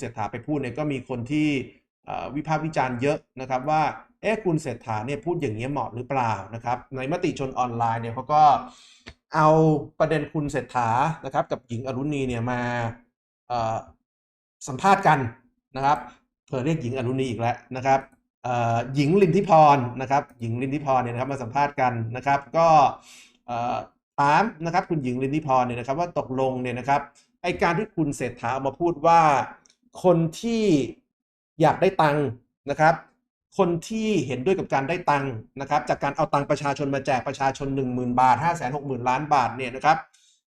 เศรษฐาไปพูดเนี่ยก็มีคนที่วิพากษ์วิจารณ์เยอะนะครับว่าเอ๊ะคุณเศรษฐาเนี่ยพูดอย่างนี้เหมาะหรือเปล่านะครับในมติชนออนไลน์เนี่ยเขาก็เอาประเด็นคุณเศรษฐานะครับกับหญิงอรุณีเนี่ยมาสัมภาษณ์กันนะครับเผื่อเรียกหญิงอรุณีอีกแล้วนะครับหญิงลินทิพรนะครับหญิงลินทิพรเนี่ยนะครับมาสัมภาษณ์กันนะครับ ก็ถามนะครับคุณหญิงลินทิพรเนี่ยนะครับว่าตกลงเนี่ยนะครับไอการที่คุณเศรษฐาออกมาพูดว่า คนที่อยากได้ตังค์นะครับ คนที่เห็นด้วยกับการได้ตังค์นะครับ จากการเอาตังค์ประชาชนมาแจกประชาชน 1 0,000 บาท 5 6 0 0 0 0 ล้านบาทเนี่ยนะครับ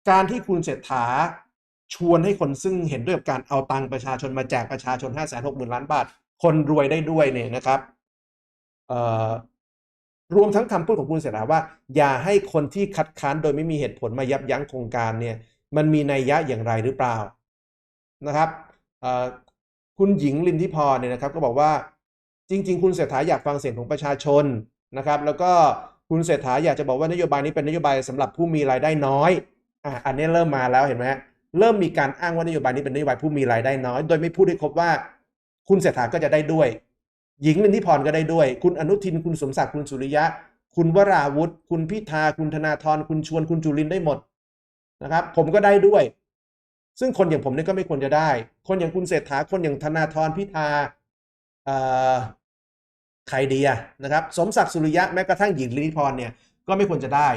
การที่คุณเศรษฐาชวนให้คนซึ่งเห็นด้วยกับการเอาตังค์ประชาชนมาแจกประชาชน 5 6 0 0 0 0 ล้านบาท คนรวยได้ด้วยเนี่ยนะครับรวมทั้งคำพูดของคุณเศรษฐาว่า อย่าให้คนที่คัดค้านโดยไม่มีเหตุผลมายับยั้งโครงการเนี่ยมันมีนัยยะอย่างไรหรือเปล่านะครับ คุณหญิงลินทิพรเนี่ยนะครับก็บอกว่าจริง ๆ คุณเศรษฐาอยากฟังเสียงของประชาชนนะครับ แล้วก็คุณเศรษฐาอยากจะบอกว่านโยบายนี้เป็นนโยบายสำหรับผู้มีรายได้น้อยอะอันนี้เริ่มมาแล้วเห็นไหมฮะเริ่มมีการอ้างว่านโยบายนี้เป็นนโยบายผู้มีรายได้น้อย โดยไม่พูดให้ครบว่า คุณเศรษฐาก็จะได้ด้วย หญิงลินทิพรก็ได้ด้วย คุณอนุทินคุณสมศักดิ์คุณสุริยะ คุณวราวุธคุณพิธาคุณธนาธรคุณชวนคุณจุลินได้หมดนะครับ ผมก็ได้ด้วย ซึ่งคนอย่างผมเนี่ยก็ไม่ควรจะได้ คนอย่างคุณเศรษฐาคนอย่างธนาธรพิธาเอ่อใครดีอะนะครับสมศักดิ์สุริยะแม้กระทั่งหญิงลินิพรเนี่ยก็ไม่ควรจะได้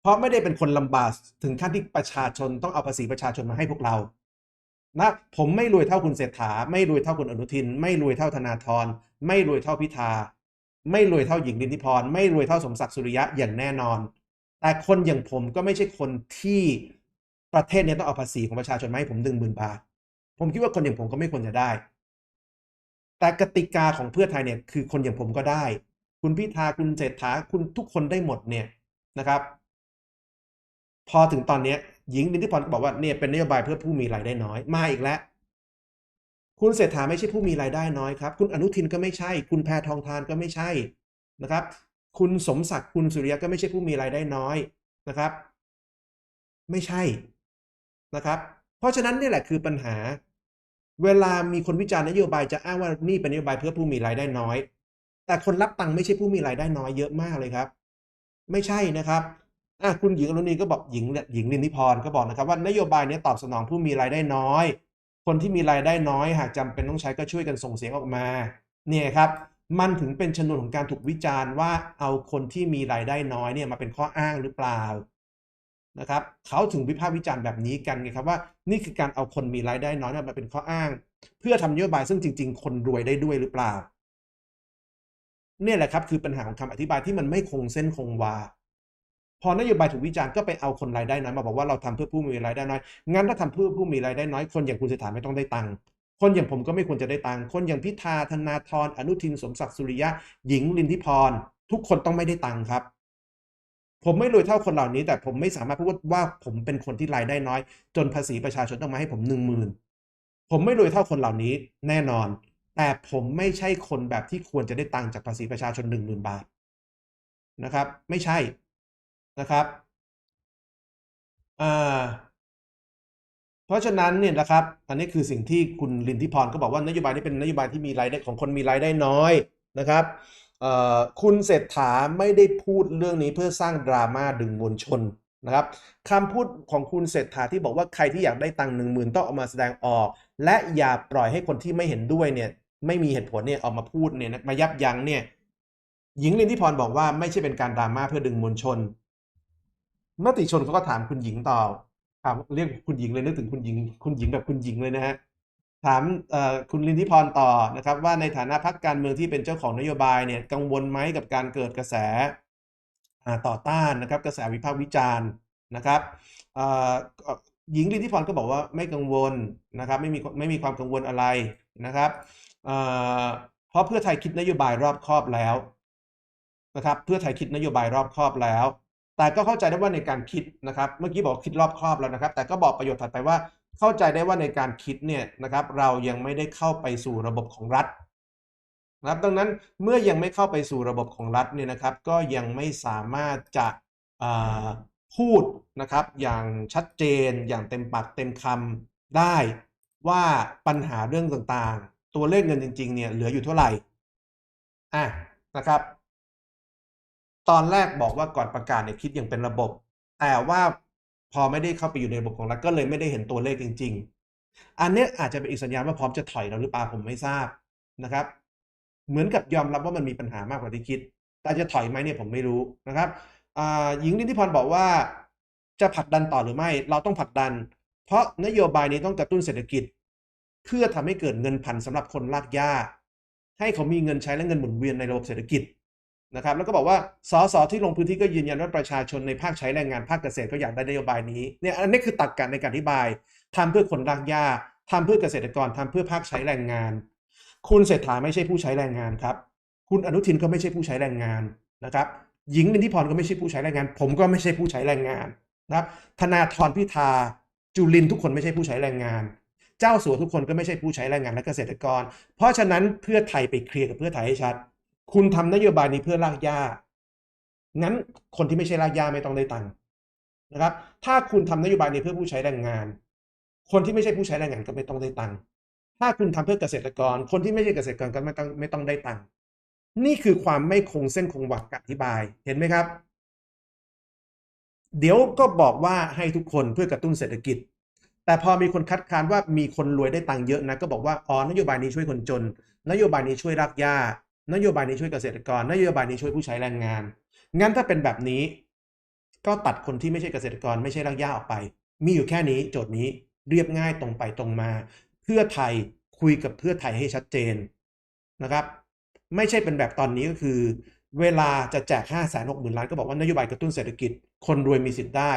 เพราะไม่ได้เป็นคนลำบากถึงขั้นที่ประชาชนต้องเอาภาษีประชาชนมาให้พวกเรานะผมไม่รวยเท่าคุณเศรษฐา ไม่รวยเท่าคุณอนุทิน ไม่รวยเท่าธนาธรไม่รวยเท่าพิธา ไม่รวยเท่าหญิงลินิพร ไม่รวยเท่าสมศักดิ์สุริยะอย่างแน่นอน แต่คนอย่างผมก็ไม่ใช่คนที่ ประเทศนี้ต้องเอาภาษีของประชาชนมาให้ผมหนึ่งหมื่นบาท ผมคิดว่าคนอย่างผมก็ไม่ควรจะได้ แต่กติกาของเพื่อไทยเนี่ยคือคนอย่างผมก็ได้ คุณพิธาคุณเศรษฐาคุณทุกคนได้หมดเนี่ยนะครับ พอถึงตอนเนี้ยหญิงนิติพรก็บอกว่าเนี่ยเป็นนโยบายเพื่อผู้มีรายได้น้อยมาอีกแล้ว คุณเศรษฐาไม่ใช่ผู้มีรายได้น้อยครับ คุณอนุทินก็ไม่ใช่ คุณแพทองทานก็ไม่ใช่นะครับ คุณสมศักดิ์คุณสุริยะก็ไม่ใช่ผู้มีรายได้น้อยนะครับ ไม่ใช่ นะครับ เพราะฉะนั้นนี่แหละคือปัญหา เวลามีคนวิจารณ์นโยบายจะอ้างว่านี่เป็นนโยบายเพื่อผู้มีรายได้น้อย แต่คนรับตังค์ไม่ใช่ผู้มีรายได้น้อยเยอะมากเลยครับ ไม่ใช่นะครับอะคุณหญิงอรุณีก็บอกหญิงหญิงลินทิพรก็บอกนะครับว่านโยบายนี้ตอบสนองผู้มีรายได้น้อย คนที่มีรายได้น้อย หากจำเป็นต้องใช้ก็ช่วยกันส่งเสียงออกมาเนี่ยครับมันถึงเป็นชนวนของการถูกวิจารณ์ว่าเอาคนที่มีรายได้น้อยเนี่ยมาเป็นข้ออ้างหรือเปล่า นะครับเขาถึงวิพากษ์วิจารณ์แบบนี้กันไงครับว่านี่คือการเอาคนมีรายได้น้อยมาเป็นข้ออ้าง เพื่อทำนโยบายซึ่งจริง ๆ คนรวยได้ด้วยหรือเปล่า เนี่ยแหละครับคือปัญหาของคำอธิบายที่มันไม่คงเส้นคงวา พอนโยบายถูกวิจารณ์ก็ไปเอาคนรายได้น้อยมาบอกว่าเราทำเพื่อผู้มีรายได้น้อยงั้นถ้าทำเพื่อผู้มีรายได้น้อยคนอย่างคุณเศรษฐาไม่ต้องได้ตังค์คนอย่างผมก็ไม่ควรจะได้ตังค์คนอย่างพิธาธนาธรอนุทินสมศักดิ์สุริยะหญิงลินทิพรทุกคนต้องไม่ได้ตังค์ครับ ผมไม่รวยเท่าคนเหล่านี้ แต่ผมไม่สามารถพูดว่าผมเป็นคนที่รายได้น้อย จนภาษีประชาชนต้องมาให้ผมหนึ่งหมื่นผมไม่รวยเท่าคนเหล่านี้แน่นอน แต่ผมไม่ใช่คนแบบที่ควรจะได้ตังค์จากภาษีประชาชนหนึ่งหมื่นบาทนะครับ ไม่ใช่นะครับเพราะฉะนั้นเนี่ยนะครับ อันนี้คือสิ่งที่คุณลินทิพรก็บอกว่านโยบายนี้เป็นนโยบายที่มีรายได้ของคนมีรายได้น้อยนะครับ คุณเศรษฐาไม่ได้พูดเรื่องนี้เพื่อสร้างดราม่าดึงมวลชนนะครับคำพูดของคุณเศรษฐาที่บอกว่าใครที่อยากได้ตังค์หนึ่งหมื่นต้องออกมาแสดงออก และอย่าปล่อยให้คนที่ไม่เห็นด้วยเนี่ยไม่มีเหตุผลเนี่ยออกมาพูดเนี่ยมายับยั้งเนี่ยหญิงลินทิพรบอกว่าไม่ใช่เป็นการดราม่าเพื่อดึงมวลชนมติชนเขาก็ถามคุณหญิงต่อถามเรียกคุณหญิงเลยนึกถึงคุณหญิง คุณหญิงแบบคุณหญิงเลยนะฮะ ถามคุณลินทิพรต่อนะครับ ว่าในฐานะพรรคการเมืองที่เป็นเจ้าของนโยบายเนี่ยกังวลไหมกับการเกิดกระแสต่อต้านนะครับ กระแสวิพากษ์วิจารณ์นะครับหญิงลินทิพรก็บอกว่าไม่กังวลนะครับไม่มีไม่มีความกังวลอะไรนะครับเพราะเพื่อไทยคิดนโยบายรอบคอบแล้วนะครับเพื่อไทยคิดนโยบายรอบคอบแล้ว แต่ก็เข้าใจได้ว่าในการคิดนะครับ เมื่อกี้บอกคิดรอบครอบแล้วนะครับ แต่ก็บอกประโยชน์ถัดไปว่า เข้าใจได้ว่าในการคิดเนี่ยนะครับเรายังไม่ได้เข้าไปสู่ระบบของรัฐนะครับดังนั้นเมื่อยังไม่เข้าไปสู่ระบบของรัฐเนี่ยนะครับ ก็ยังไม่สามารถจะพูดนะครับอย่างชัดเจน อย่างเต็มปากเต็มคำได้ว่าปัญหาเรื่องต่างๆ ตัวเลขเงินจริงๆเนี่ยเหลืออยู่เท่าไหร่อะนะครับ ตอนแรกบอกว่าก่อนประกาศเนี่ยคิดอย่างเป็นระบบ แต่ว่า พอไม่ได้เข้าไปอยู่ในระบบของรัฐก็เลยไม่ได้เห็นตัวเลขจริง ๆ อันนี้อาจจะเป็นอีกสัญญาณว่าพร้อมจะถอยเราหรือเปล่าผมไม่ทราบนะครับ เหมือนกับยอมรับว่ามันมีปัญหามากกว่าที่คิด แต่จะถอยไหมเนี่ยผมไม่รู้นะครับอ่าหญิงนิติพรบอกว่าจะผลักดันต่อหรือไม่ เราต้องผลักดัน เพราะนโยบายนี้ต้องกระตุ้นเศรษฐกิจ เพื่อทำให้เกิดเงินพันสำหรับคนลากหญ้า ให้เขามีเงินใช้และเงินหมุนเวียนในระบบเศรษฐกิจ นะครับแล้วก็บอกว่าสสที่ลงพื้นที่ก็ยืนยันว่าประชาชนในภาคใช้แรงงานภาคเกษตรก็อยากได้นโยบายนี้เนี่ยอันนี้คือตรรกกะในการอธิบายทำเพื่อคนลากหญ้าทำเพื่อเกษตรกรทำเพื่อภาคใช้แรงงาน คุณเศรษฐาไม่ใช่ผู้ใช้แรงงานครับ คุณอนุทินก็ไม่ใช่ผู้ใช้แรงงานนะครับหญิงนิติพรก็ไม่ใช่ผู้ใช้แรงงาน ผมก็ไม่ใช่ผู้ใช้แรงงานนะครับธนาธรพิธาจุลินทุกคนไม่ใช่ผู้ใช้แรงงาน เจ้าสัวทุกคนก็ไม่ใช่ผู้ใช้แรงงานและเกษตรกร เพราะฉะนั้นเพื่อไทยไปเคลียร์กับเพื่อไทยให้ชัด คุณทำนโยบายนี้เพื่อลากหญ้างั้นคนที่ไม่ใช่ลากหญ้าไม่ต้องได้ตังค์นะครับ ถ้าคุณทำนโยบายนี้เพื่อผู้ใช้แรงงาน คนที่ไม่ใช่ผู้ใช้แรงงานก็ไม่ต้องได้ตังค์ถ้าคุณทำเพื่อเกษตรกร คนที่ไม่ใช่เกษตรกรก็ไม่ต้องไม่ต้องได้ตังค์นี่คือความไม่คงเส้นคงวรรคอธิบายเห็นไหมครับ เดี๋ยวก็บอกว่าให้ทุกคนเพื่อกระตุ้นเศรษฐกิจ แต่พอมีคนคัดค้านว่ามีคนรวยได้ตังค์เยอะนะก็บอกว่าอ๋อนโยบายนี้ช่วยคนจน นโยบายนี้ช่วยรากหญ้า นโยบายนี้ช่วยเกษตรกร นโยบายนี้ช่วยผู้ใช้แรงงาน งั้นถ้าเป็นแบบนี้ ก็ตัดคนที่ไม่ใช่เกษตรกรไม่ใช่รากหญ้าออกไป มีอยู่แค่นี้โจทย์นี้เรียบง่ายตรงไปตรงมา เพื่อไทยคุยกับเพื่อไทยให้ชัดเจนนะครับ ไม่ใช่เป็นแบบตอนนี้ก็คือ เวลาจะแจก5 6 0 0 0 0ล้านก็บอกว่านโยบายกระตุ้นเศรษฐกิจ คนรวยมีสิทธิ์ได้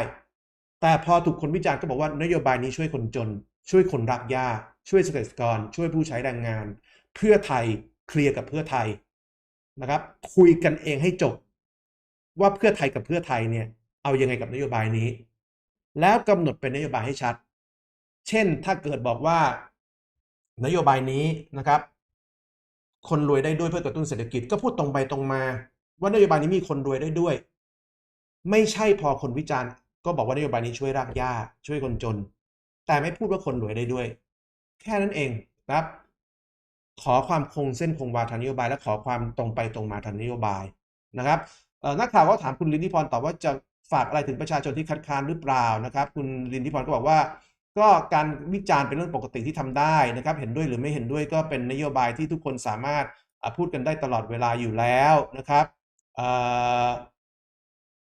แต่พอถูกคนวิจารณ์ก็บอกว่านโยบายนี้ช่วยคนจน ช่วยคนรักหญ้าช่วยเกษตรกร ช่วยผู้ใช้แรงงาน เพื่อไทย เคลียร์กับเพื่อไทยนะครับ คุยกันเองให้จบ ว่าเพื่อไทยกับเพื่อไทยเนี่ย เอายังไงกับนโยบายนี้ แล้วกำหนดเป็นนโยบายให้ชัด เช่นถ้าเกิดบอกว่านโยบายนี้นะครับ คนรวยได้ด้วยเพื่อกระตุ้นเศรษฐกิจก็พูดตรงไปตรงมา ว่านโยบายนี้มีคนรวยได้ด้วย ไม่ใช่พอคนวิจารณ์ ก็บอกว่านโยบายนี้ช่วยรากหญ้าช่วยคนจน แต่ไม่พูดว่าคนรวยได้ด้วย แค่นั้นเองนะครับ ขอความคงเส้นคงวาทางนโยบาย และขอความตรงไปตรงมาทางนโยบายนะครับนักข่าวก็ถามคุณลินทิพรตอบว่าจะฝากอะไรถึงประชาชนที่คัดค้านหรือเปล่านะครับ คุณลินทิพรก็บอกว่า ก็การวิจารณ์เป็นเรื่องปกติที่ทำได้นะครับ เห็นด้วยหรือไม่เห็นด้วยก็เป็นนโยบายที่ทุกคนสามารถพูดกันได้ตลอดเวลาอยู่แล้วนะครับ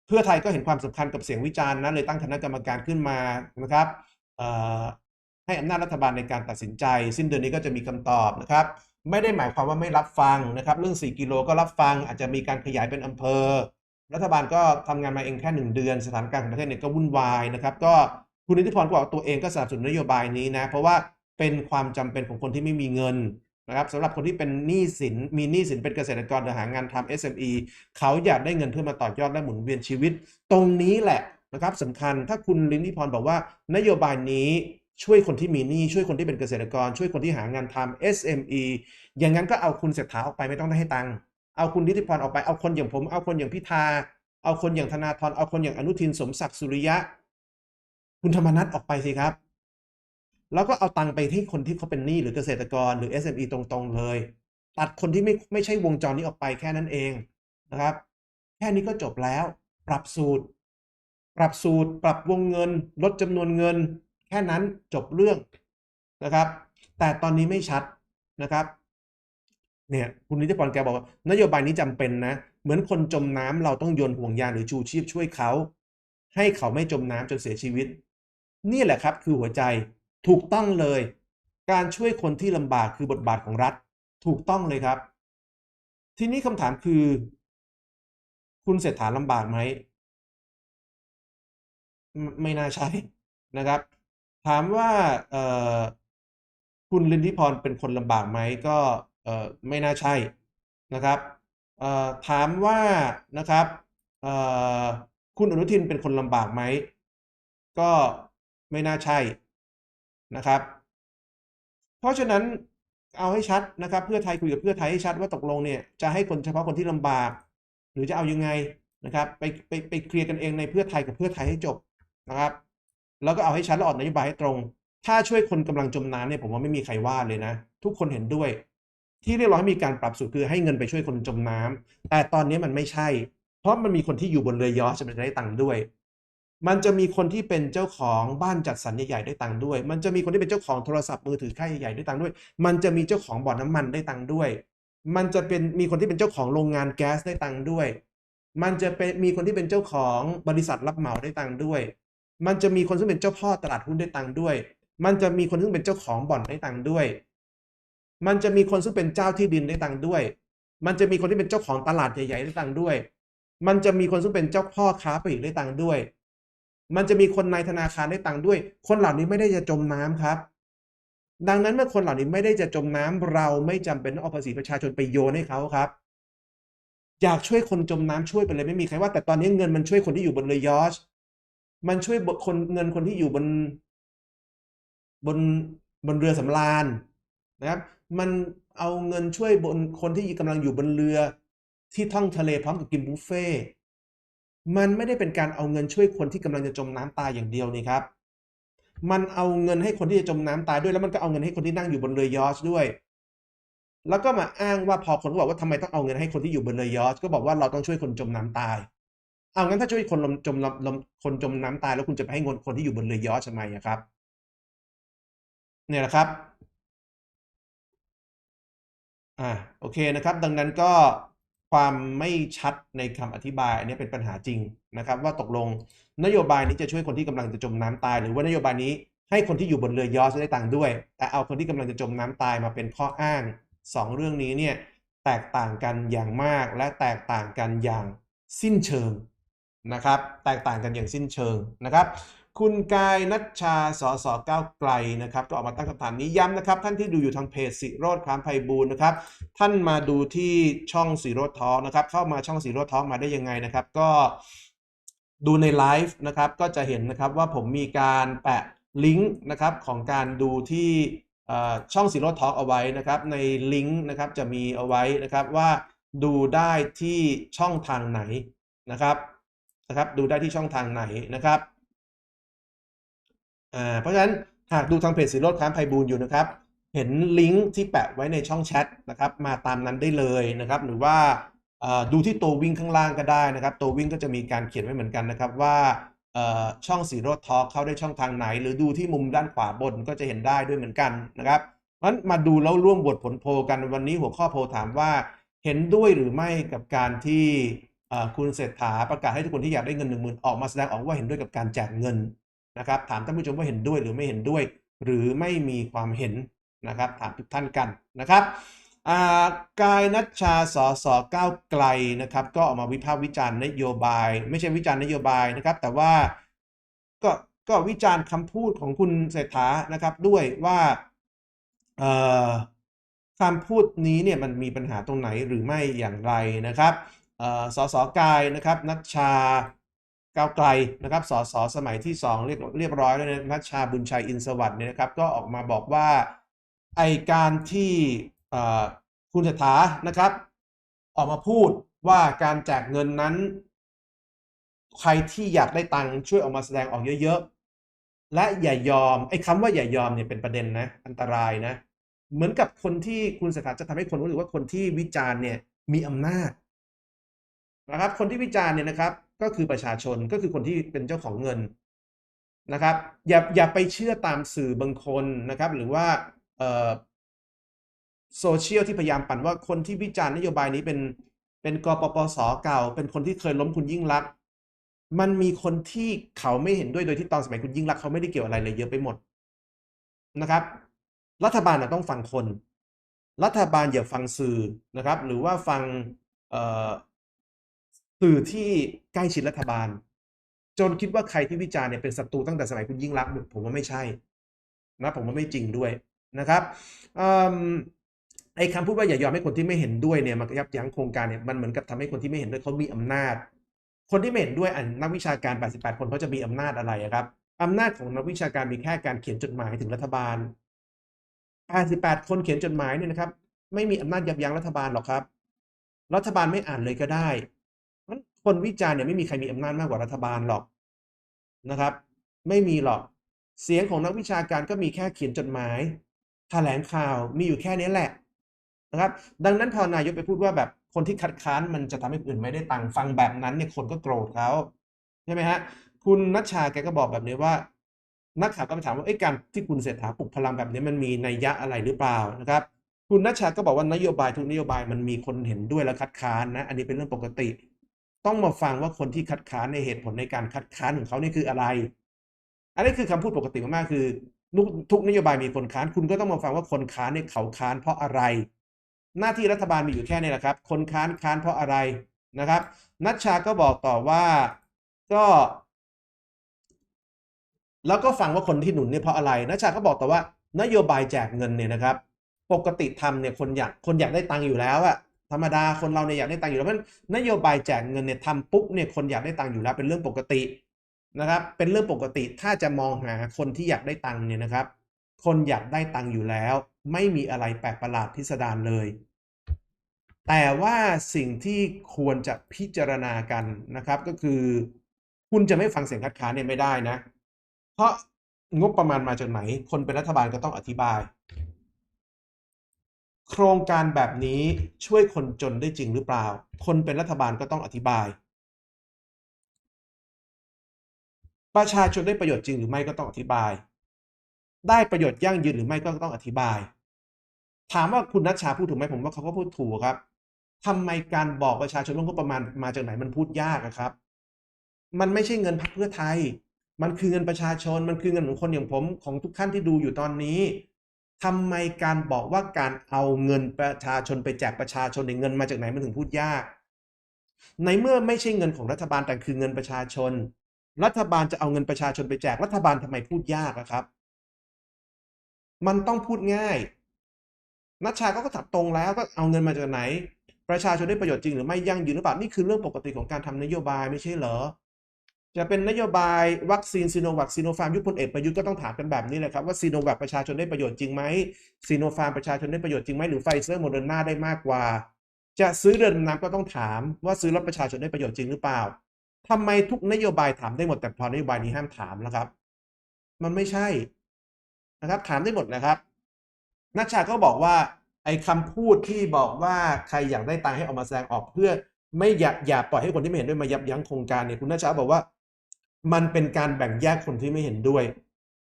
เพื่อไทยก็เห็นความสำคัญกับเสียงวิจารณ์นะเลยตั้งคณะกรรมการขึ้นมานะครับ ให้อำนาจรัฐบาลในการตัดสินใจ สิ้นเดือนนี้ก็จะมีคำตอบนะครับไม่ได้หมายความว่าไม่รับฟังนะครับ เรื่อง 4 กิโลก็รับฟัง อาจจะมีการขยายเป็นอำเภอ รัฐบาลก็ทำงานมาเองแค่ 1 เดือน สถานการณ์ของประเทศเนี่ยก็วุ่นวายนะครับ ก็คุณนิติพรก็บอกตัวเองก็สนับสนุนนโยบายนี้นะ เพราะว่าเป็นความจำเป็นของคนที่ไม่มีเงินนะครับสำหรับคนที่เป็นหนี้สินมีหนี้สินเป็นเกษตรกรหรือหางานทำ SME เขาอยากได้เงินเพื่อมาต่อยอดและหมุนเวียนชีวิต ตรงนี้แหละนะครับสำคัญถ้าคุณลินนิพรบอกว่านโยบายนี้ ช่วยคนที่มีหนี้ช่วยคนที่เป็นเกษตรกร ช่วยคนที่หางานทำ SME อย่างนั้นก็เอาคุณเศรษฐาออกไปไม่ต้องได้ให้ตังค์เอาคุณนิติพรออกไปเอาคนอย่างผม เอาคนอย่างพิธา เอาคนอย่างธนาธรเอาคนอย่างอนุทินสมศักดิ์สุริยะ คุณธรรมนัฐออกไปสิครับ แล้วก็เอาตังค์ไปที่คนที่เขาเป็นหนี้หรือเกษตรกรหรือ SME ตรงๆเลย ตัดคนที่ไม่ไม่ใช่วงจรนี้ออกไปแค่นั้นเองนะครับ แค่นี้ก็จบแล้ว ปรับสูตร ปรับสูตร ปรับวงเงิน ลดจำนวนเงิน ค่นั้นจบเรื่องนะครับ แต่ตอนนี้ไม่ชัดนะครับเนี่ยคุณนิติพรแกบอกว่านโยบายนี้จำเป็นนะ เหมือนคนจมน้ำเราต้องโยนห่วงยางหรือชูชีพช่วยเขา ให้เขาไม่จมน้ำจนเสียชีวิต นี่แหละครับคือหัวใจถูกต้องเลย การช่วยคนที่ลำบากคือบทบาทของรัฐ ถูกต้องเลยครับ ทีนี้คำถามคือ คุณเศรษฐาลำบากไหม ไม่น่าใช่นะครับ ถามว่าเอคุณลินทิพรเป็นคนลำบากไหมก็เอไม่น่าใช่นะครับเอถามว่านะครับเอคุณอนุทินเป็นคนลำบากไหมก็ไม่น่าใช่นะครับ เพราะฉะนั้นเอาให้ชัดนะครับ เพื่อไทยคุยกับเพื่อไทยให้ชัดว่าตกลงเนี่ยจะให้คนเฉพาะคนที่ลำบาก หรือจะเอายังไงนะครับ ไปไปไปเคลียร์กันเองในเพื่อไทยกับเพื่อไทยให้จบนะครับ แล้วก็เอาให้ชัดและออกนโยบายให้ตรง ถ้าช่วยคนกำลังจมน้ำเนี่ยผมว่าไม่มีใครว่าเลยนะ ทุกคนเห็นด้วย ที่เรียกร้องให้มีการปรับสูตรคือให้เงินไปช่วยคนจมน้ำแต่ตอนนี้มันไม่ใช่ เพราะมันมีคนที่อยู่บนเรือยอชจะได้ตังค์ด้วย มันจะมีคนที่เป็นเจ้าของบ้านจัดสรรใหญ่ๆได้ตังค์ด้วย มันจะมีคนที่เป็นเจ้าของโทรศัพท์มือถือค่ายใหญ่ๆได้ตังค์ด้วย มันจะมีเจ้าของบ่อน้ำมันได้ตังค์ด้วย มันจะเป็นมีคนที่เป็นเจ้าของโรงงานแก๊สได้ตังค์ด้วย มันจะเป็นมีคนที่เป็นเจ้าของบริษัทรับเหมาได้ตังค์ด้วย มันจะมีคนซึ่งเป็นเจ้าพ่อตลาดหุ้นได้ตังค์ด้วย มันจะมีคนซึ่งเป็นเจ้าของบ่อนได้ตังค์ด้วย มันจะมีคนซึ่งเป็นเจ้าที่ดินได้ตังค์ด้วย มันจะมีคนที่เป็นเจ้าของตลาดใหญ่ๆได้ตังค์ด้วย มันจะมีคนซึ่งเป็นเจ้าพ่อค้าปลีกได้ตังค์ด้วย มันจะมีคนในธนาคารได้ตังค์ด้วย คนเหล่านี้ไม่ได้จะจมน้ำครับ ดังนั้นเมื่อคนเหล่านี้ไม่ได้จะจมน้ำเราไม่จำเป็นต้องเอาภาษีประชาชนไปโยนให้เขาครับอยากช่วยคนจมน้ำช่วยไปเลยไม่มีใครว่า แต่ตอนนี้เงินมันช่วยคนที่อยู่บนเรือยอช มันช่วยคนเงินคนที่อยู่บน บนบนเรือสำราญนะครับ มันเอาเงินช่วยบนคนที่กำลังอยู่บนเรือที่ท่องทะเลพร้อมกับกินบุฟเฟ่มันไม่ได้เป็นการเอาเงินช่วยคนที่กำลังจะจมน้ำตายอย่างเดียวนี่ครับ มันเอาเงินให้คนที่จะจมน้ำตายด้วย แล้วมันก็เอาเงินให้คนที่นั่งอยู่บนเรือยอชด้วย แล้วก็มาอ้างว่าพอคนก็บอกว่าทำไมต้องเอาเงินให้คนที่อยู่บนเรือยอชก็บอกว่าเราต้องช่วยคนจมน้ำตาย เอางั้นถ้าช่วยคนลมจมลมลมคนจมน้ำตายแล้วคุณจะไปให้เงินคนที่อยู่บนเรือยอชทำไมครับ เนี่ยแหละครับอ่าโอเคนะครับ ดังนั้นก็ความไม่ชัดในคำอธิบายอันนี้เป็นปัญหาจริงนะครับ ว่าตกลงนโยบายนี้จะช่วยคนที่กำลังจะจมน้ำตาย หรือว่านโยบายนี้ให้คนที่อยู่บนเรือยอชได้ตังค์ด้วย แต่เอาคนที่กำลังจะจมน้ำตายมาเป็นข้ออ้างสองเรื่องนี้เนี่ยแตกต่างกันอย่างมากและแตกต่างกันอย่างสิ้นเชิง นะครับ แตกต่างกันอย่างสิ้นเชิงนะครับ คุณกายนัชชาสสก้าวไกลนะครับ ก็ออกมาตั้งคำถามนี้ย้ำนะครับ ท่านที่ดูอยู่ทางเพจสิโรธครามไพบูลย์นะครับ ท่านมาดูที่ช่องสีโรธทอนะครับ เข้ามาช่องสีโรธทอมาได้ยังไงนะครับ ก็ดูในไลฟ์นะครับ ก็จะเห็นนะครับว่าผมมีการแปะลิงก์นะครับของการดูที่ช่องสีโรธทอเอาไว้นะครับ ในลิงก์นะครับจะมีเอาไว้นะครับว่าดูได้ที่ช่องทางไหนนะครับ นะครับ ดูได้ที่ช่องทางไหนนะครับอ่าเพราะฉะนั้นหากดูทางเพจสีโรดค้ามไพบูลอยู่นะครับ เห็นลิงก์ที่แปะไว้ในช่องแชทนะครับ มาตามนั้นได้เลยนะครับ หรือว่าดูที่ตัววิ่งข้างล่างก็ได้นะครับ ตัววิ่งก็จะมีการเขียนไว้เหมือนกันนะครับว่าช่องสีโรดทอเข้าได้ช่องทางไหน หรือดูที่มุมด้านขวาบนก็จะเห็นได้ด้วยเหมือนกันนะครับเพราะฉะนั้นมาดูแล้วร่วมบทผลโพลกันวันนี้หัวข้อโพลถามว่าเห็นด้วยหรือไม่กับการที่ คุณเศรษฐาประกาศให้ทุกคนที่อยากได้เงินหนึ่งหมื่นออกมาแสดงออกว่าเห็นด้วยกับการแจกเงินนะครับ ถามท่านผู้ชมว่าเห็นด้วยหรือไม่เห็นด้วย หรือไม่มีความเห็นนะครับ ถามทุกท่านกันนะครับกายนัชชาสอสอก้าวไกลนะครับ ก็ออกมาวิพากษ์วิจารณ์นโยบาย ไม่ใช่วิจารณ์นโยบายนะครับ แต่ว่าก็ก็วิจารณ์คำพูดของคุณเศรษฐานะครับด้วยว่าคำพูดนี้เนี่ยมันมีปัญหาตรงไหนหรือไม่อย่างไรนะครับ สสกายนะครับนัชชาก้าวไกลนะครับสสสมัยที่ 2 เรียบเรียบร้อยแล้วนะนัชชาบุญชัยอินสวัสดิ์เนี่ยนะครับก็ออกมาบอกว่าไอการที่คุณเศรษฐานะครับ ออกมาพูดว่าการแจกเงินนั้น ใครที่อยากได้ตังค์ช่วยออกมาแสดงออกเยอะๆ และอย่ายอมไอ้คำว่าอย่ายอมเนี่ยเป็นประเด็นนะ อันตรายนะ เหมือนกับคนที่คุณเศรษฐาจะทำให้คนรู้สึกว่าคนที่วิจารณ์เนี่ยมีอำนาจ นะครับ คนที่วิจารณ์เนี่ยนะครับ ก็คือประชาชนก็คือคนที่เป็นเจ้าของเงินนะครับ อย่าอย่าไปเชื่อตามสื่อบางคนนะครับ หรือว่าโซเชียลที่พยายามปั่นว่าคนที่วิจารณ์นโยบายนี้เป็นเป็นกปปสเก่า เป็นคนที่เคยล้มคุณยิ่งรัก มันมีคนที่เขาไม่เห็นด้วยโดยที่ตอนสมัยคุณยิ่งรักเขาไม่ได้เกี่ยวอะไรเลยเยอะไปหมดนะครับ รัฐบาลต้องฟังคน รัฐบาลอย่าฟังสื่อนะครับ หรือว่าฟัง สื่อที่ใกล้ชิดรัฐบาล จนคิดว่าใครที่วิจารณ์เนี่ยเป็นศัตรูตั้งแต่สมัยคุณยิ่งรักผมว่าไม่ใช่นะผมว่าไม่จริงด้วยนะครับไอ้คำพูดว่าอย่ายอมให้คนที่ไม่เห็นด้วยเนี่ยมายับยั้งโครงการเนี่ยมันเหมือนกับทำให้คนที่ไม่เห็นด้วยเขามีอำนาจ คนที่ไม่เห็นด้วยอันนักวิชาการ 88 คนเขาจะมีอำนาจอะไรครับอำนาจของนักวิชาการมีแค่การเขียนจดหมายถึงรัฐบาล 88 คนเขียนจดหมายเนี่ยนะครับ ไม่มีอำนาจยับยั้งรัฐบาลหรอกครับ รัฐบาลไม่อ่านเลยก็ได้ คนวิจารณ์เนี่ยไม่มีใครมีอำนาจมากกว่ารัฐบาลหรอกนะครับ ไม่มีหรอกเสียงของนักวิชาการก็มีแค่เขียนจดหมายแถลงข่าวมีอยู่แค่นี้แหละนะครับ ดังนั้นพอนายกไปพูดว่าแบบคนที่คัดค้านมันจะทำให้คนอื่นไม่ได้ตังค์ฟังแบบนั้นเนี่ยคนก็โกรธเขาใช่ไหมฮะคุณนัชชาแกก็บอกแบบนี้ว่า นักข่าวก็ไปถามว่าไอ้การที่คุณเศรษฐาปลุกพลังแบบนี้มันมีนัยยะอะไรหรือเปล่านะครับ คุณนัชชาก็บอกว่านโยบายทุกนโยบายมันมีคนเห็นด้วยและคัดค้านนะอันนี้เป็นเรื่องปกติ ต้องมาฟังว่าคนที่คัดค้านในเหตุผลในการคัดค้านของเขานี่คืออะไร อันนี้คือคำพูดปกติมากๆคือทุกทุกนโยบายมีคนค้าน คุณก็ต้องมาฟังว่าคนค้านเนี่ยเขาค้านเพราะอะไร หน้าที่รัฐบาลมีอยู่แค่นี้แหละครับ คนค้านค้านเพราะอะไรนะครับ นัชชาก็บอกต่อว่าก็ แล้วก็ฟังว่าคนที่หนุนเนี่ยเพราะอะไร นัชชาก็บอกต่อว่า นโยบายแจกเงินเนี่ยนะครับ ปกติทำเนี่ยคนอยากคนอยากได้ตังค์อยู่แล้วอะ ธรรมดาคนเราเนี่ยอยากได้ตังค์อยู่แล้วเพราะฉะนั้นนโยบายแจกเงินเนี่ยทำปุ๊บเนี่ยคนอยากได้ตังค์อยู่แล้วเป็นเรื่องปกตินะครับ เป็นเรื่องปกติถ้าจะมองหาคนที่อยากได้ตังค์เนี่ยนะครับ คนอยากได้ตังค์อยู่แล้ว ไม่มีอะไรแปลกประหลาดพิสดารเลย แต่ว่าสิ่งที่ควรจะพิจารณากันนะครับ ก็คือ คุณจะไม่ฟังเสียงคัดค้านเนี่ยไม่ได้นะ เพราะงบประมาณมาจากไหน คนเป็นรัฐบาลก็ต้องอธิบาย โครงการแบบนี้ช่วยคนจนได้จริงหรือเปล่า คนเป็นรัฐบาลก็ต้องอธิบาย ประชาชนได้ประโยชน์จริงหรือไม่ก็ต้องอธิบาย ได้ประโยชน์ยั่งยืนหรือไม่ก็ต้องอธิบาย ถามว่าคุณนัชชาพูดถูกไหมผมว่าเขาก็พูดถูกครับทำไมการบอกประชาชนว่างบประมาณมาจากไหนมันพูดยากอะครับ มันไม่ใช่เงินพรรคเพื่อไทย มันคือเงินประชาชน มันคือเงินของคนอย่างผมของทุกท่านที่ดูอยู่ตอนนี้ ทำไมการบอกว่าการเอาเงินประชาชนไปแจกประชาชนในเงินมาจากไหนมันถึงพูดยาก ในเมื่อไม่ใช่เงินของรัฐบาลแต่คือเงินประชาชน รัฐบาลจะเอาเงินประชาชนไปแจกรัฐบาลทำไมพูดยากอะครับ มันต้องพูดง่ายนัชชาก็ถับตรงแล้วก็เอาเงินมาจากไหน ประชาชนได้ประโยชน์จริงหรือไม่ยั่งยืนหรือเปล่านี่คือเรื่องปกติของการทำนโยบายไม่ใช่เหรอ จะเป็นนโยบายวัคซีนซีโนวัคซีโนฟาร์มยุคพลเอกประยุทธ์ก็ต้องถามกันแบบนี้เลยครับว่าซีโนวัคประชาชนได้ประโยชน์จริงไหมซีโนฟาร์มประชาชนได้ประโยชน์จริงไหมหรือไฟเซอร์โมเดอร์นาได้มากกว่า จะซื้อเรือนน้ำก็ต้องถามว่าซื้อรับประชาชนได้ประโยชน์จริงหรือเปล่าทำไมทุกนโยบายถามได้หมดแต่พอนโยบายนี้ห้ามถามนะครับ มันไม่ใช่นะครับถามได้หมดนะครับ นัชชาก็บอกว่าไอ้คำพูดที่บอกว่าใครอยากได้ตังค์ให้ออกมาแสดงออกเพื่อไม่อยากอย่าปล่อยให้คนที่ไม่เห็นด้วยมายับยั้งโครงการเนี่ยคุณนัชชาบอกว่า มันเป็นการแบ่งแยกคนที่ไม่เห็นด้วย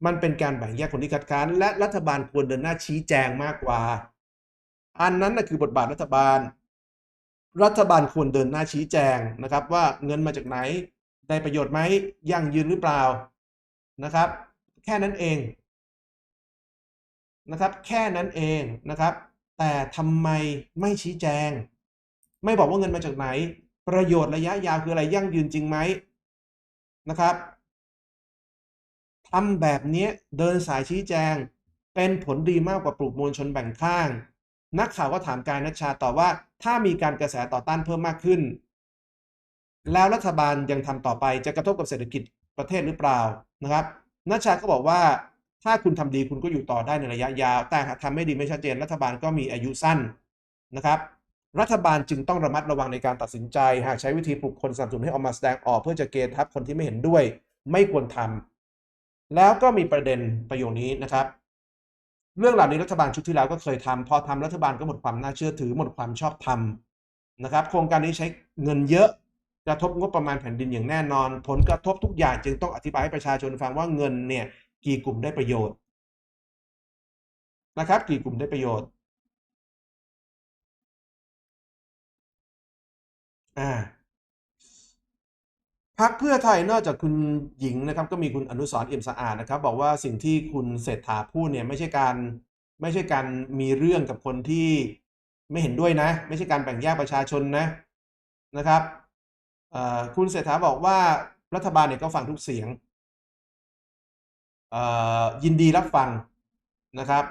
มันเป็นการแบ่งแยกคนที่คัดค้าน และรัฐบาลควรเดินหน้าชี้แจงมากกว่า อันนั้นนะคือบทบาทรัฐบาล รัฐบาลควรเดินหน้าชี้แจงนะครับ ว่าเงินมาจากไหน ได้ประโยชน์ไหมยั่งยืนหรือเปล่านะครับ แค่นั้นเองนะครับ แค่นั้นเองนะครับ แต่ทำไมไม่ชี้แจง ไม่บอกว่าเงินมาจากไหน ประโยชน์ระยะยาวคืออะไรยั่งยืนจริงไหม นะครับทำแบบนี้เดินสายชี้แจง เป็นผลดีมากกว่าปลุกมวลชนแบ่งข้าง นักข่าวก็ถามกายนัชชาต่อว่า ถ้ามีการกระแสต่อต้านเพิ่มมากขึ้น แล้วรัฐบาลยังทำต่อไปจะกระทบกับเศรษฐกิจประเทศหรือเปล่านะครับนัชชาก็บอกว่าถ้าคุณทำดีคุณก็อยู่ต่อได้ในระยะยาว แต่หากทำไม่ดีไม่ชัดเจนรัฐบาลก็มีอายุสั้นนะครับ รัฐบาลจึงต้องระมัดระวังในการตัดสินใจ หากใช้วิธีปลุกคนสนับสนุนให้ออกมาแสดงออก เพื่อจะเกณฑ์ทับคนที่ไม่เห็นด้วย ไม่ควรทำแล้วก็มีประเด็นประโยคนี้นะครับ เรื่องเหล่านี้รัฐบาลชุดที่แล้วก็เคยทำพอทำรัฐบาลก็หมดความน่าเชื่อถือหมดความชอบธรรมนะครับ โครงการนี้ใช้เงินเยอะกระทบงบประมาณแผ่นดินอย่างแน่นอน ผลกระทบทุกอย่างจึงต้องอธิบายให้ประชาชนฟังว่าเงินเนี่ยกี่กลุ่มได้ประโยชน์นะครับกี่กลุ่มได้ประโยชน์ อ่าพักเพื่อไทยนอกจากคุณหญิงนะครับ ก็มีคุณอนุสร์เอี่ยมสะอาดนะครับ บอกว่าสิ่งที่คุณเศรษฐาพูดเนี่ยไม่ใช่การไม่ใช่การมีเรื่องกับคนที่ไม่เห็นด้วยนะ ไม่ใช่การแบ่งแยกประชาชนนะนะครับคุณเศรษฐาบอกว่ารัฐบาลเนี่ยก็ฟังทุกเสียงยินดีรับฟังนะครับ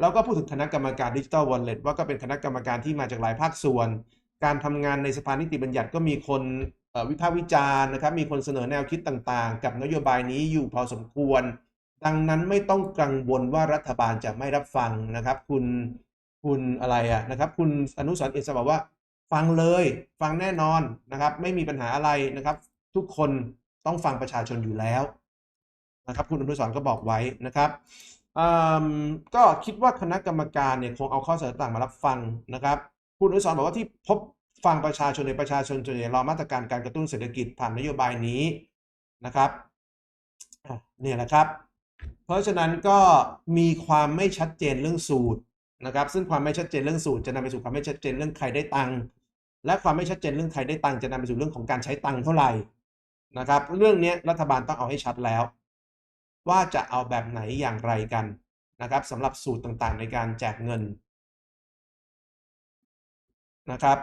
แล้วก็พูดถึงคณะกรรมการดิจิทัลวอลเล็ตว่าก็เป็นคณะกรรมการที่มาจากหลายภาคส่วน การทำงานในสภานิติบัญญัติก็มีคนวิพากษ์วิจารณ์นะครับ มีคนเสนอแนวคิดต่างๆ กับนโยบายนี้อยู่พอสมควร ดังนั้นไม่ต้องกังวลว่ารัฐบาลจะไม่รับฟังนะครับ คุณคุณอะไรอะนะครับ คุณอนุสรเอสบอกว่า ฟังเลยฟังแน่นอนนะครับ ไม่มีปัญหาอะไรนะครับ ทุกคนต้องฟังประชาชนอยู่แล้วนะครับ คุณอนุสร์ก็บอกไว้นะครับอืมก็คิดว่าคณะกรรมการเนี่ยคงเอาข้อเสนอต่างมารับฟังนะครับ คุณอนุสรบอกว่าที่พบฟังประชาชนในประชาชนส่วนใหญ่รอมาตรการการกระตุ้นเศรษฐกิจผ่านนโยบายนี้นะครับเนี่ยแหละครับ เพราะฉะนั้นก็มีความไม่ชัดเจนเรื่องสูตรนะครับ ซึ่งความไม่ชัดเจนเรื่องสูตรจะนำไปสู่ความไม่ชัดเจนเรื่องใครได้ตังค์และความไม่ชัดเจนเรื่องใครได้ตังค์จะนำไปสู่เรื่องของการใช้ตังค์เท่าไหร่นะครับ เรื่องนี้รัฐบาลต้องเอาให้ชัดแล้ว ว่าจะเอาแบบไหนอย่างไรกันนะครับสำหรับสูตรต่างๆ ในการแจกเงิน นะครับ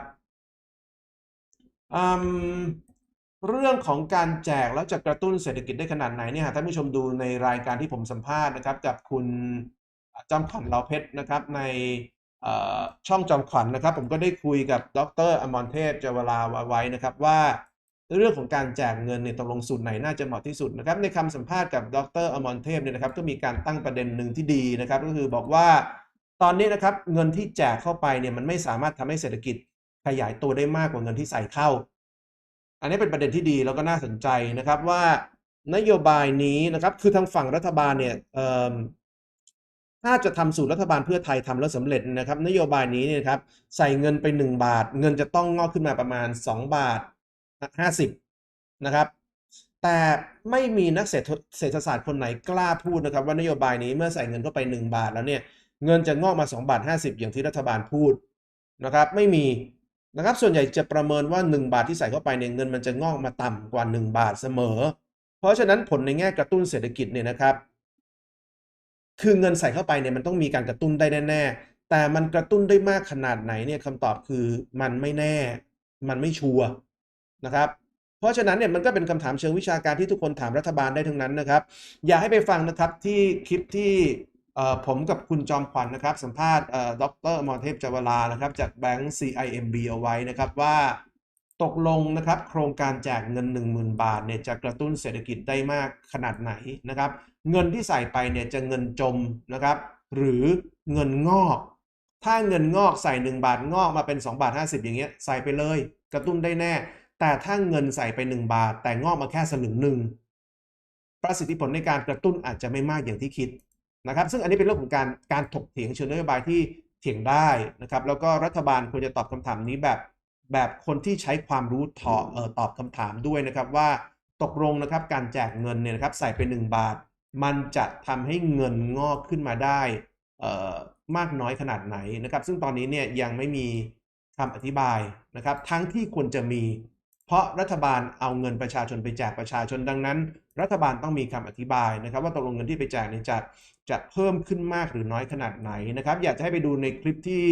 เรื่องของการแจกแล้วจะกระตุ้นเศรษฐกิจได้ขนาดไหนเนี่ยท่านผู้ชมดูในรายการที่ผมสัมภาษณ์นะครับ กับคุณจอมขวัญเราเพชรนะครับในช่องจอมขวัญนะครับ ผมก็ได้คุยกับดรอมรเทพจาวราไว้นะครับว่า เรื่องของการแจกเงินเนี่ยตกลงสูตรไหนน่าจะเหมาะที่สุดนะครับ ในคำสัมภาษณ์กับดรอมรเทพเนี่ยนะครับ ก็มีการตั้งประเด็นหนึ่งที่ดีนะครับ ก็คือบอกว่า ตอนนี้นะครับเงินที่แจกเข้าไปเนี่ยมันไม่สามารถทำให้เศรษฐกิจขยายตัวได้มากกว่าเงินที่ใส่เข้า อันนี้เป็นประเด็นที่ดีแล้วก็น่าสนใจนะครับว่านโยบายนี้นะครับคือทางฝั่งรัฐบาลเนี่ยถ้าจะทำสูตรรัฐบาลเพื่อไทยทำแล้วสำเร็จนะครับ นโยบายนี้เนี่ยครับใส่เงินไป 1 บาท เงินจะต้องงอกขึ้นมาประมาณ 2 บาท 50นะครับแต่ไม่มีนักเศรษฐเศรษฐศาสตร์คนไหนกล้าพูดนะครับว่านโยบายนี้เมื่อใส่เงินเข้าไป 1 บาทแล้วเนี่ย เงินจะงอกมา2บาท50 อย่างที่รัฐบาลพูดนะครับ ไม่มีนะครับ ส่วนใหญ่จะประเมินว่า 1 บาทที่ใส่เข้าไปเนี่ยเงินมันจะงอกมาต่ำกว่า 1 บาทเสมอ เพราะฉะนั้นผลในแง่กระตุ้นเศรษฐกิจเนี่ยนะครับ คือเงินใส่เข้าไปเนี่ยมันต้องมีการกระตุ้นได้แน่ๆแต่มันกระตุ้นได้มากขนาดไหนเนี่ยคำตอบคือมันไม่แน่ มันไม่ชัวร์นะครับเพราะฉะนั้นเนี่ยมันก็เป็นคำถามเชิงวิชาการที่ทุกคนถามรัฐบาลได้ทั้งนั้นนะครับ อย่าให้ไปฟังนะครับที่คลิปที่ ผมกับคุณจอมขวัญนนะครับ สัมภาษณ์ดรมรเทพจาวลานะครับจากแบงก์ CIMB เอาไว้นะครับว่าตกลงนะครับโครงการแจกเงิน 10,000 บาทเนี่ยจะกระตุ้นเศรษฐกิจได้มากขนาดไหนนะครับเงินที่ใส่ไปเนี่ยจะเงินจมนะครับหรือเงินงอก ถ้าเงินงอกใส่ 1 บาทงอกมาเป็น 2 บาท 50 อย่างเงี้ยใส่ไปเลย กระตุ้นได้แน่ แต่ถ้าเงินใส่ไป 1 บาท แต่งอกมาแค่สลึงหนึ่งประสิทธิผลในการกระตุ้นอาจจะไม่มากอย่างที่คิด นะครับ ซึ่งอันนี้เป็นเรื่องของการการถกเถียงเชิงนโยบายที่เถียงได้นะครับ แล้วก็รัฐบาลควรจะตอบคำถามนี้แบบแบบคนที่ใช้ความรู้ตอบเอ่อตอบคำถามด้วยนะครับว่าตกลงนะครับการแจกเงินเนี่ยนะครับใส่ไป1บาท มันจะทำให้เงินงอกขึ้นมาได้เอ่อมากน้อยขนาดไหนนะครับ ซึ่งตอนนี้เนี่ยยังไม่มีคำอธิบายนะครับ ทั้งที่ควรจะมี เพราะรัฐบาลเอาเงินประชาชนไปแจกประชาชนดังนั้น รัฐบาลต้องมีคำอธิบายนะครับ ว่าตกลงเงินที่ไปแจกเนี่ยจะจะเพิ่มขึ้นมากหรือน้อยขนาดไหนนะครับ อยากจะให้ไปดูในคลิปที่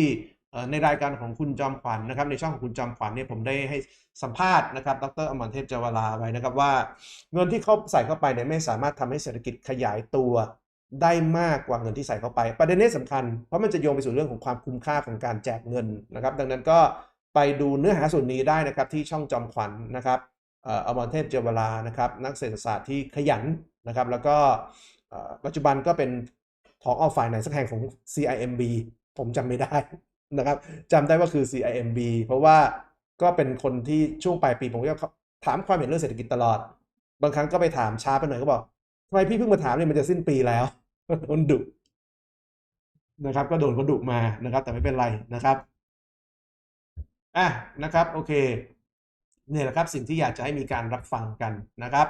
ในรายการของคุณจอมขวัญนนะครับ ในช่องของคุณจอมขวัญเนี่ยผมได้ให้สัมภาษณ์นะครับ ดรอมรเทพจาวลาไว้นะครับว่า เงินที่เขาใส่เข้าไปเนี่ยไม่สามารถทำให้เศรษฐกิจขยายตัวได้มากกว่าเงินที่ใส่เข้าไป ประเด็นนี้สำคัญเพราะมันจะโยงไปสู่เรื่องของความคุ้มค่าของการแจกเงินนะครับ ดังนั้นก็ ไปดูเนื้อหาส่วนนี้ได้นะครับที่ช่องจอมขวัญนนะครับอมรเทพเจวลานะครับนักเศรษฐศาสตร์ที่ขยันนะครับแล้วก็ปัจจุบันก็เป็นผออฝ่ายไหนสักแห่งของ CIMB ผมจำไม่ได้นะครับจำได้ว่าคือ CIMB เพราะว่าก็เป็นคนที่ช่วงปลายปีผมก็ถามความเห็นเรื่องเศรษฐกิจตลอด บางครั้งก็ไปถามช้าไปหน่อยก็บอกทำไมพี่เพิ่งมาถามเนี่ยมันจะสิ้นปีแล้วโดนดุนะครับ ก็โดนเขาดุมานะครับ แต่ไม่เป็นไรนะครับ อะนะครับโอเคเนี่ยแหละครับสิ่งที่อยากจะให้มีการรับฟังกันนะครับ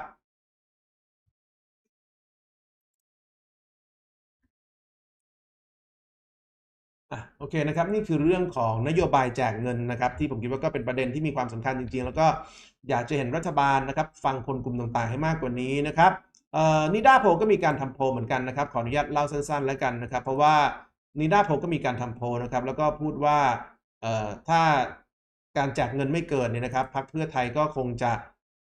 อะโอเคนะครับนี่คือเรื่องของนโยบายแจกเงินนะครับ ที่ผมคิดว่าก็เป็นประเด็นที่มีความสำคัญจริง ๆ แล้วก็อยากจะเห็นรัฐบาลนะครับ ฟังคนกลุ่มต่างๆให้มากกว่านี้นะครับนิด้าโพก็มีการทำโพเหมือนกันนะครับขออนุญาตเล่าสั้น ๆ แล้วกันนะครับ เพราะว่านิด้าโพก็มีการทำโพนะครับ แล้วก็พูดว่าถ้า การแจกเงินไม่เกินเนี่ยนะครับพักเพื่อไทยก็คงจะ